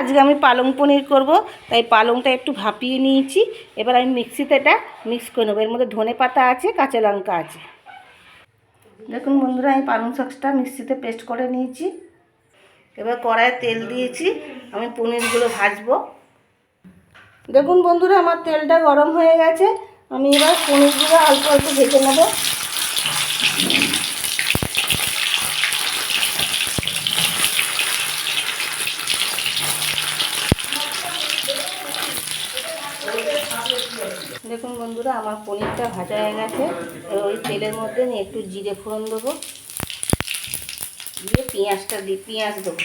আজকে আমি পালং পনির করব, তাই পালংটা একটু ভাপিয়ে নিয়েছি। এবার আমি মিক্সিতে এটা মিক্স করে নেব। এর মধ্যে ধনে পাতা আছে, কাঁচা লঙ্কা আছে। দেখুন বন্ধুরা, আমি পালং শাকটা মিক্সিতে পেস্ট করে নিয়েছি। এবার কড়াইয়ে তেল দিয়েছি, আমি পনিরগুলো ভাজবো। দেখুন বন্ধুরা, আমার তেলটা গরম হয়ে গেছে। আমি এবার পনিরগুলো অল্প অল্প ভেজে নেব। দেখুন বন্ধুরা, আমার পনিরটা ভাজা হয়ে গেছে। ওই তেলের মধ্যে নিয়ে একটু জিরে ফোড়ন দেবো। দিয়ে পেঁয়াজটা দিই পেঁয়াজ দেবো।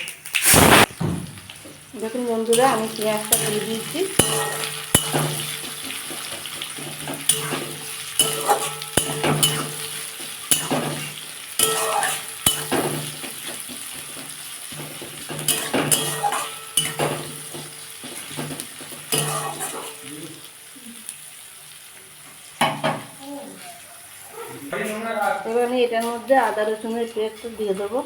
দেখুন বন্ধুরা, আমি পেঁয়াজটা দিয়ে দিয়েছি। এবার আমি এটার মধ্যে আদা রসুনের পেস্ট দিয়ে দেবো।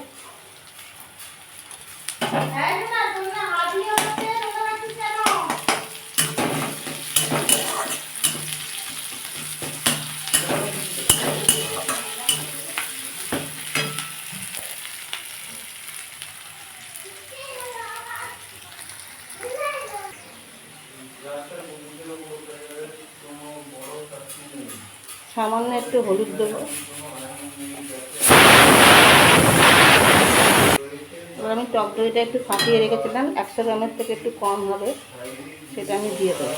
সামান্য একটু হলুদ দেবো। এবার আমি টক দইটা একটু ফাটিয়ে রেখেছিলাম, একশো গ্রামের থেকে একটু কম হবে, সেটা আমি দিয়ে দেবো।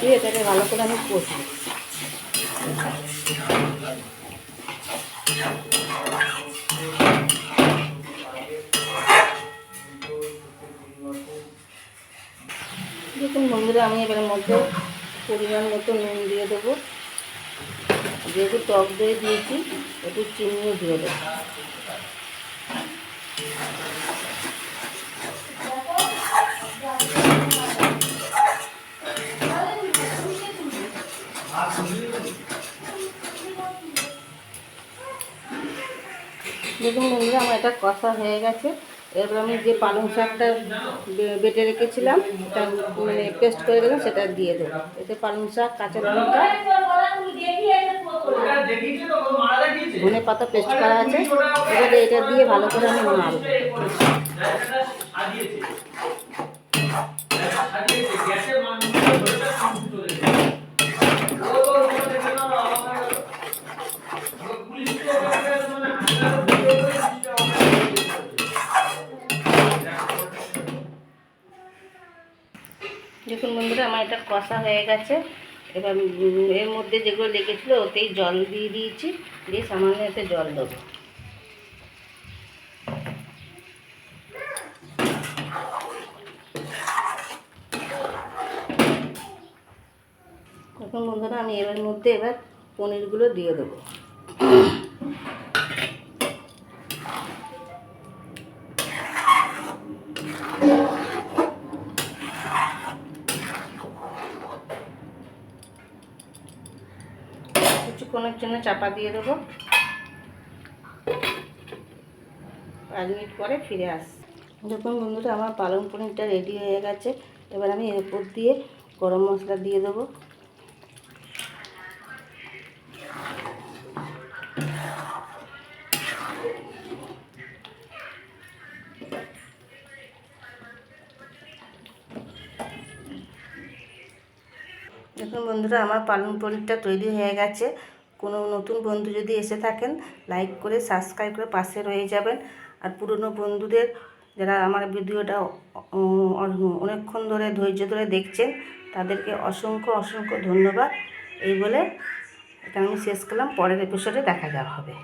দিয়ে এটাকে ভালো করে আমি কষি দেখুন বন্ধুরা, আমি এবারের মধ্যে পরিমাণ মতো নুন দিয়ে দেবো। যেহেতু টক দই দিয়েছি, একটু চিনিও দিয়ে দেবো। দেখুন বন্ধুরা, আমার এটা কষা হয়ে গেছে। এরপর আমি যে পালং শাকটা বেটে রেখেছিলাম এটা মানে পেস্ট করে গেলাম, সেটা দিয়ে দেবো। এতে পালং শাক, কাঁচা লঙ্কা ধনে পাতা পেস্ট করা আছে। এবারে এটা দিয়ে ভালো করে আমি নাড়ব। দেখুন বন্ধুরা, আমার এটা কষা হয়ে গেছে। এবার এর মধ্যে যেগুলো লেগেছিলো, ওতেই জল দিয়ে দিয়েছি। দিয়ে সামান্য এতে জল দেবো। এখন বন্ধুরা, আমি এবার মধ্যে এবার পনিরগুলো দিয়ে দেবো। কিছুক্ষণের জন্য চাপা দিয়ে দেবো। পাঁচ মিনিট পরে ফিরে আস দেখুন বন্ধুরা, আমার পালং পনিরটা রেডি হয়ে গেছে। এবার আমি এর উপর দিয়ে গরম মশলা দিয়ে দেবো। দেখুন বন্ধুরা, আমার পালং পনিরটা তৈরি হয়ে গেছে। কোনো নতুন বন্ধু যদি এসে থাকেন লাইক করে সাবস্ক্রাইব করে পাশে রয়ে যাবেন। আর পুরনো বন্ধুদের যারা আমার ভিডিওটা অনেকক্ষণ ধরে, ধৈর্য ধরে দেখছেন, তাদেরকে অসংখ্য অসংখ্য ধন্যবাদ। এই বলে এটা আমি শেষ করলাম। পরের এপিসোডে দেখা যাওয়া হবে